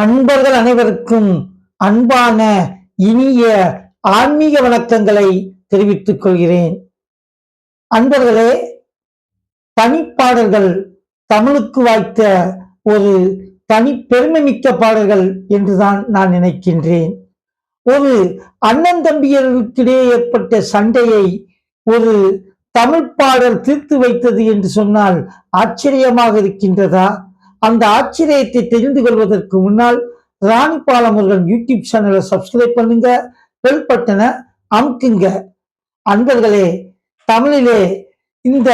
அன்பர்கள் அனைவருக்கும் அன்பான இனிய ஆன்மீக வணக்கங்களை தெரிவித்துக் கொள்கிறேன். அன்பர்களே பனிப்பாடல்கள் தமிழுக்கு வாய்த்த ஒரு தனி பெருமைமிக்க பாடல்கள் என்றுதான் நான் நினைக்கின்றேன். ஒரு அண்ணன் தம்பியர்களுக்கிடையே ஏற்பட்ட சண்டையை ஒரு தமிழ் பாடல் தீர்த்து வைத்தது என்று சொன்னால் ஆச்சரியமாக இருக்கின்றதா? அந்த ஆச்சரியத்தை தெரிந்து கொள்வதற்கு முன்னால் ராணி பாலமுருகன் யூடியூப் சேனலை சப்ஸ்கிரைப் பண்ணுங்க பெல் பட்டனை அமுக்குங்க. அன்பர்களே தமிழிலே இந்த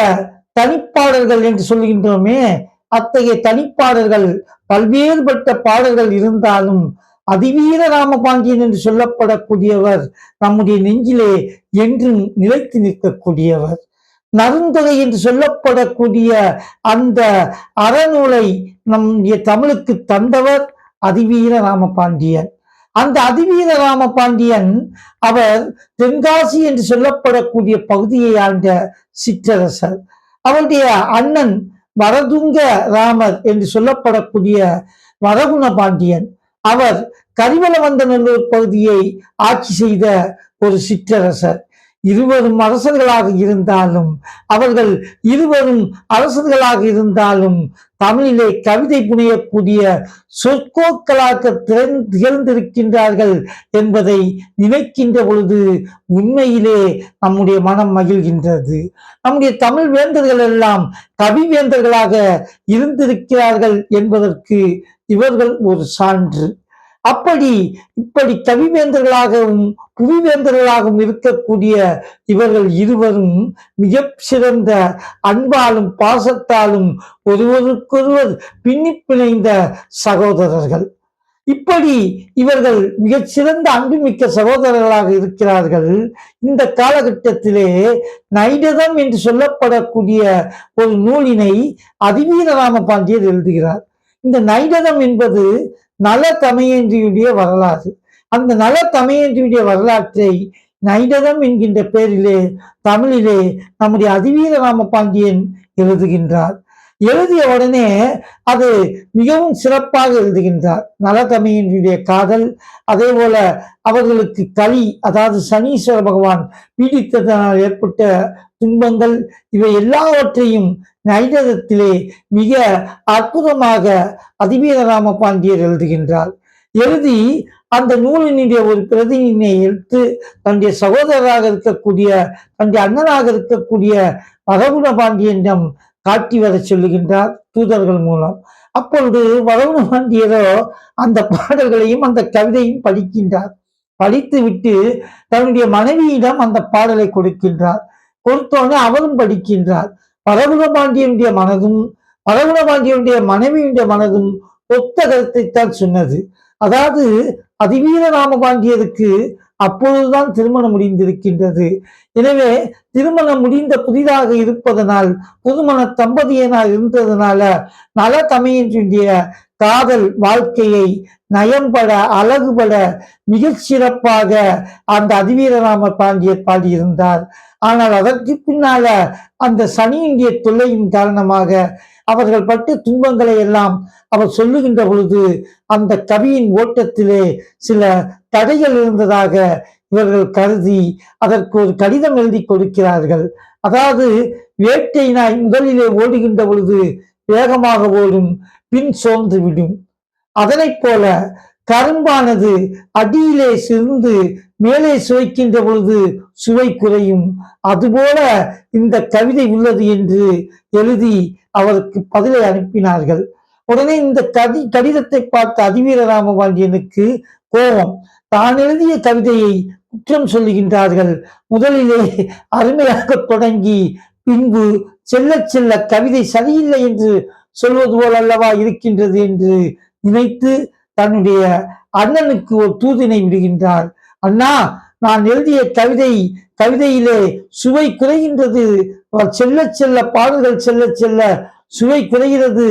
தனிப்பாடல்கள் என்று சொல்கின்றோமே அத்தகைய தனிப்பாடல்கள் பல்வேறுபட்ட பாடல்கள் இருந்தாலும் அதிவீர ராமபாண்டியன் என்று சொல்லப்படக்கூடியவர் நம்முடைய நெஞ்சிலே என்றும் நிலைத்து நிற்கக்கூடியவர். நருந்தொகை என்று சொல்லப்படக்கூடிய அந்த அறநூலை நம் தமிழுக்கு தந்தவர் அதிவீர ராம பாண்டியன் அந்த அதிவீர ராம பாண்டியன் அவர் தென்காசி என்று சொல்லப்படக்கூடிய பகுதியை ஆண்ட சிற்றரசர். அவருடைய அண்ணன் வரதுங்க ராமர் என்று சொல்லப்படக்கூடிய வரகுண பாண்டியன். அவர் கரிவலவந்தநல்லூர் பகுதியை ஆட்சி செய்த ஒரு சிற்றரசர். இருவரும் அரசர்களாக இருந்தாலும் அவர்கள் இருவரும் அரசர்களாக இருந்தாலும் தமிழிலே கவிதை புனையக்கூடிய சொற்கோக்களாக திகழ்ந்திருக்கின்றார்கள் என்பதை நினைக்கின்ற பொழுது உண்மையிலே நம்முடைய மனம் மகிழ்கின்றது. நம்முடைய தமிழ் வேந்தர்கள் எல்லாம் கவிவேந்தர்களாக இருந்திருக்கிறார்கள் என்பதற்கு இவர்கள் ஒரு சான்று. அப்படி இப்படி கவிவேந்தர்களாகவும் புவிவேந்தர்களாகவும் இருக்கக்கூடிய இவர்கள் இருவரும் மிக சிறந்த அன்பாலும் பாசத்தாலும் ஒருவருக்கொருவர் பின்னி பிணைந்த சகோதரர்கள். இப்படி இவர்கள் மிகச்சிறந்த அன்புமிக்க சகோதரர்களாக இருக்கிறார்கள். இந்த காலகட்டத்திலே நைடதம் என்று சொல்லப்படக்கூடிய ஒரு நூலினை அதிவீரராம பாண்டியர் எழுதுகிறார். இந்த நைடதம் என்பது நல தமையன்றியுடைய வரலாறு. அந்த நல தமையன்றியுடைய வரலாற்றை நைடதம் என்கின்ற பெயரிலே தமிழிலே நம்முடைய அதிவீர ராம பாண்டியன் எழுதுகின்றார். எழுதிய உடனே அது மிகவும் சிறப்பாக எழுதுகின்றார். நலதமையினுடைய காதல் அதே போல அவர்களுக்கு களி அதாவது சனீஸ்வர பகவான் பீடித்ததனால் ஏற்பட்ட துன்பங்கள் இவை எல்லாவற்றையும் நைடதத்திலே மிக அற்புதமாக அதிவீர ராம பாண்டியர் எழுதுகின்றார். எழுதி அந்த நூலினுடைய ஒரு பிரதிநிதியை எடுத்து தன்னுடைய சகோதரராக இருக்கக்கூடிய தன்னுடைய அண்ணனாக இருக்கக்கூடிய மககுண பாண்டியனிடம் காட்டி வர சொல்லுகின்றார் தூதர்கள் மூலம். அப்பொழுது வரகுண பாண்டியரோ அந்த பாடல்களையும் அந்த கவிதையும் படிக்கின்றார். படித்து விட்டு தன்னுடைய மனைவியிடம் அந்த பாடலை கொடுக்கின்றார். கொடுத்தோடனே அவரும் படிக்கின்றார். பரவுண பாண்டியனுடைய மனதும் பரவுண பாண்டியனுடைய மனைவியுடைய மனதும் ஒத்த கருத்தைத்தான் சொன்னது. அதாவது அதிவீர ராமபாண்டியருக்கு அப்பொழுதுதான் திருமணம் முடிந்திருக்கின்றது. எனவே திருமணம் முடிந்த புதிதாக இருப்பதனால் புதுமண தம்பதியனாக இருந்ததுனால நல தமையின்றிய காதல் வாழ்க்கையை நயம்பட அழகுபட மிக சிறப்பாக அந்த அதிவீரராம பாண்டியர் பாடியிருந்தார். ஆனால் அதற்கு பின்னால அந்த சனியினுடைய தொல்லையின் காரணமாக அவர்கள் பட்ட துன்பங்களை எல்லாம் அவர் சொல்லுகின்ற பொழுது அந்த கவியின் ஓட்டத்திலே சில தடைகள் இருந்ததாக இவர்கள் கருதி அதற்கு ஒரு கடிதம் எழுதி கொடுக்கிறார்கள். அதாவது வேட்டை நாய் முதலிலே ஓடுகின்ற பொழுது வேகமாக ஓடும் பின் சோர்ந்து விடும். அதனைப் போல கரும்பானது அடியிலே சிருந்து மேலே சுவைக்கின்ற பொழுது சுவை குறையும். அதுபோல இந்த கவிதை உள்ளது என்று எழுதி அவருக்கு பதிலை அனுப்பினார்கள். உடனே இந்த கதி கடிதத்தை பார்த்த அதிவீர ராமபாண்டியனுக்கு கோபம். தான் எழுதிய கவிதையை குற்றம் சொல்லுகின்றார்கள். முதலிலே அருமையாக தொடங்கி பின்பு செல்ல செல்ல கவிதை சரியில்லை என்று சொல்வது போல் அல்லவா இருக்கின்றது என்று நினைத்து தன்னுடைய அண்ணனுக்கு ஒரு தூதினை விடுகின்றார். அண்ணா நான் எழுதிய கவிதை கவிதையிலே சுவை குறைகின்றது. செல்ல செல்ல பாடல்கள் செல்ல செல்ல சுவை குறைகிறது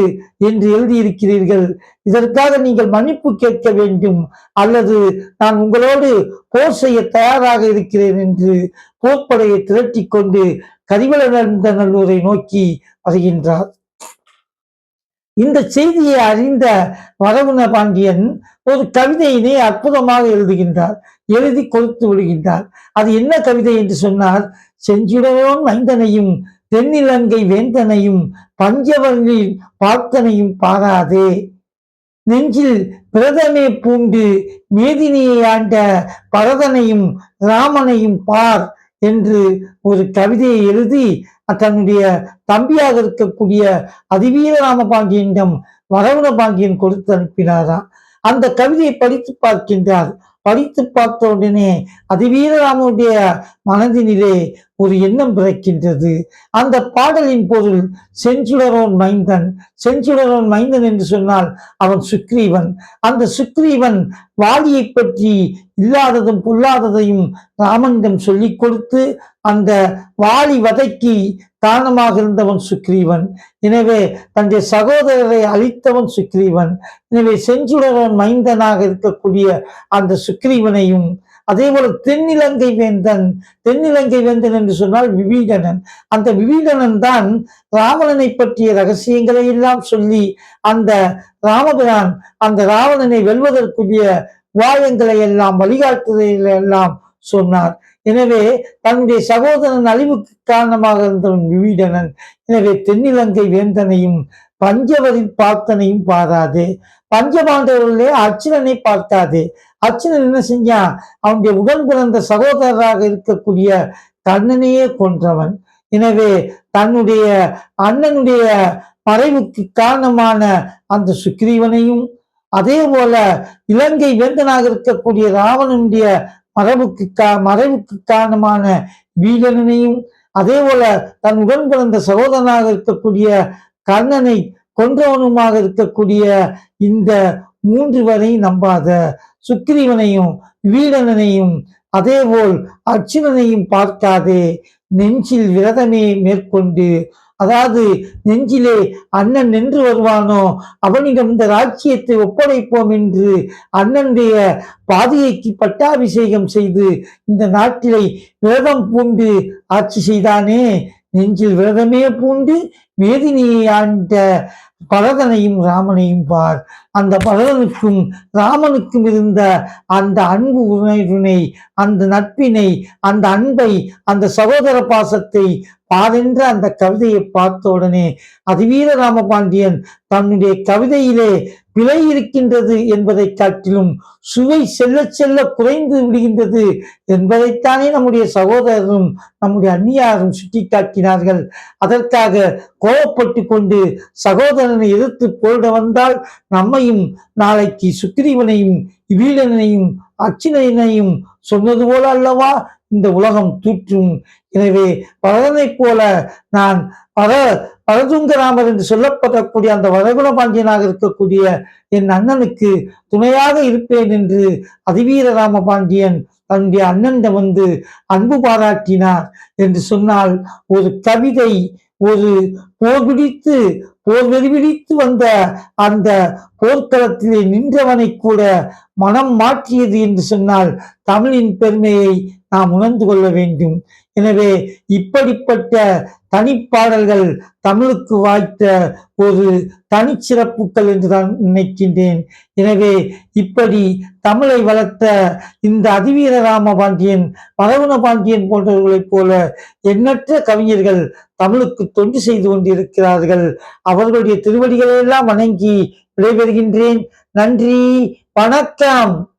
என்று எழுதியிருக்கிறீர்கள். இதற்காக நீங்கள் மன்னிப்பு கேட்க வேண்டும். அல்லது நான் உங்களோடு போர் செய்ய தயாராக இருக்கிறேன் என்று போர்ப்படையை திரட்டி கொண்டு கரிவள நல்லூரை நோக்கி வருகின்றார். இந்த செய்தியை அறிந்த வரகுண பாண்டியன் ஒரு கவிதையினை அற்புதமாக எழுதுகின்றார் எழுதி கொடுத்து விடுகின்றார். அது என்ன கவிதை என்று சொன்னார் செஞ்சுடரோன் மைந்தனையும் தென்னிலங்கை வேந்தனையும் பஞ்சவர்களில் பார்த்தனையும் பாராதே. நெஞ்சில் பிரதமே பூண்டு மேதினியை ஆண்ட பரதனையும் ராமனையும் பார். என்று ஒரு கவிதையை எழுதி தன்னுடைய தம்பியாக இருக்கக்கூடிய அதிவீர ராமபாண்டியனிடம் வரவண பாண்டியன் கொடுத்து அனுப்பினாராம் அந்த கவிதையை படித்து பார்க்கின்றார். படித்து பார்த்த உடனே அதிவீரராமனுடைய மனதினிலே ஒரு எண்ணம் பிறக்கின்றது. அந்த பாடலின் பொருள் செஞ்சுடரோன் மைந்தன். செஞ்சுடரோன் மைந்தன் என்று சொன்னால் அவன் சுக்ரீவன். அந்த சுக்ரீவன் வாலியை பற்றி இல்லாததும் பொல்லாததையும் ராமனிடம் சொல்லிக் கொடுத்து அந்த வாலி வதைக்கு தானமாக இருந்தவன் சுக்ரீவன். எனவே தன்னுடைய சகோதரரை அழித்தவன் சுக்ரீவன். எனவே செஞ்சுடரோன் மைந்தனாக இருக்கக்கூடிய அந்த சுக்ரீவனையும் அதே போல தென்னிலங்கை வேந்தன் தென்னிலங்கை வேந்தன் என்று சொன்னால் விபீடனன். அந்த விபீடனன் தான் ராவணனை பற்றிய ரகசியங்களை எல்லாம் சொல்லி அந்த ராமபிரான் அந்த ராவணனை வெல்வதற்குரிய வாயங்களை எல்லாம் வழிகாட்டுதலை எல்லாம் சொன்னார். எனவே தன்னுடைய சகோதரன் அழிவுக்கு காரணமாக இருந்தவன் விபீடனன். எனவே தென்னிலங்கை வேந்தனையும் பஞ்சவரின் பார்த்தனையும் பாராது. பஞ்சபாண்டவர்களே அர்ச்சுனனை பார்த்தாது அர்ச்சுனன் என்ன செஞ்சான் அவனுடைய உடன் பிறந்த சகோதரராக இருக்கக்கூடிய கண்ணனையே கொன்றவன். எனவே தன்னுடைய அண்ணனுடைய மறைவுக்கு காரணமான அந்த சுக்ரீவனையும் அதே போல இலங்கை வேந்தனாக இருக்கக்கூடிய ராவணனுடைய மறைவுக்கு கா மறைவுக்கு காரணமான வீரனையும் அதே போல தன் உடன் பிறந்த சகோதரனாக இருக்கக்கூடிய கர்ணனை கொன்றவனுமாக இருக்கக்கூடிய இந்த மூன்று நம்பாத சுக்கிரீவனையும் வீரனையும் அதேபோல் அர்ச்சுனனையும் பார்க்காதே. நெஞ்சில் விரதமே மேற்கொண்டு அதாவது நெஞ்சிலே அண்ணன் நின்று வருவானோ அவனிடம் இந்த ராஜ்யத்தை ஒப்படைப்போம் என்று அண்ணனுடைய பாதையைக்கு பட்டாபிஷேகம் செய்து இந்த நாட்டிலை விரதம் பூண்டு ஆட்சி செய்தானே? நெஞ்சில் விரதமே பூண்டு வேதினியை ஆண்ட பரதனையும் ராமனையும் பார். அந்த பரதனுக்கும் ராமனுக்கும் இருந்த அந்த அன்பு உணர்வினை அந்த நட்பினை அந்த அன்பை அந்த சகோதர பாசத்தை பாதென்ற அந்த கவிதையை பார்த்த உடனே அதிவீர ராமபாண்டியன் தன்னுடைய கவிதையிலே பிழை இருக்கின்றது என்பதை காட்டிலும் சுவை செல்ல செல்ல குறைந்து விடுகின்றது என்பதைத்தானே நம்முடைய சகோதரரும் நம்முடைய அந்நியாரும் சுட்டிக்காட்டினார்கள். அதற்காக கோபப்பட்டு கொண்டு சகோதரனை எதிர்த்து போரிட வந்தால் நம்மையும் நாளைக்கு சுக்கிரீவனையும் வீரனையும் அச்சினையனையும் சொன்னது போல அல்லவா? இந்த உலகம் தூற்றும். எனவே பரதனைப் போல நான் பர பரதுங்கராமர் என்று சொல்லப்படக்கூடிய அந்த வரகுண பாண்டியனாக இருக்கக்கூடிய என் அண்ணனுக்கு துணையாக இருப்பேன் என்று அதிவீரராம பாண்டியன் தன்னுடைய அண்ணனிடம் வந்து அன்பு பாராட்டினார் என்று சொன்னால் ஒரு கவிதை ஒரு போர் பிடித்து போர் வெறிபிடித்து வந்த அந்த போர்க்களத்திலே நின்றவனை கூட மனம் மாற்றியது என்று சொன்னால் தமிழின் பெருமையை நாம் உணர்ந்து கொள்ள வேண்டும். எனவே இப்படிப்பட்ட தனிப்பாடல்கள் தமிழுக்கு வாய்த்த ஒரு தனிச்சிறப்புகள் என்றுதான் நினைக்கின்றேன். எனவே இப்படி தமிழை வளர்த்த இந்த அதிவீர ராம பாண்டியன் மரவண பாண்டியன் போன்றவர்களைப் போல எண்ணற்ற கவிஞர்கள் தமிழுக்கு தொண்டு செய்து கொண்டிருக்கிறார்கள். அவர்களுடைய திருவடிகளெல்லாம் வணங்கி விடைபெறுகின்றேன். நன்றி வணக்கம்.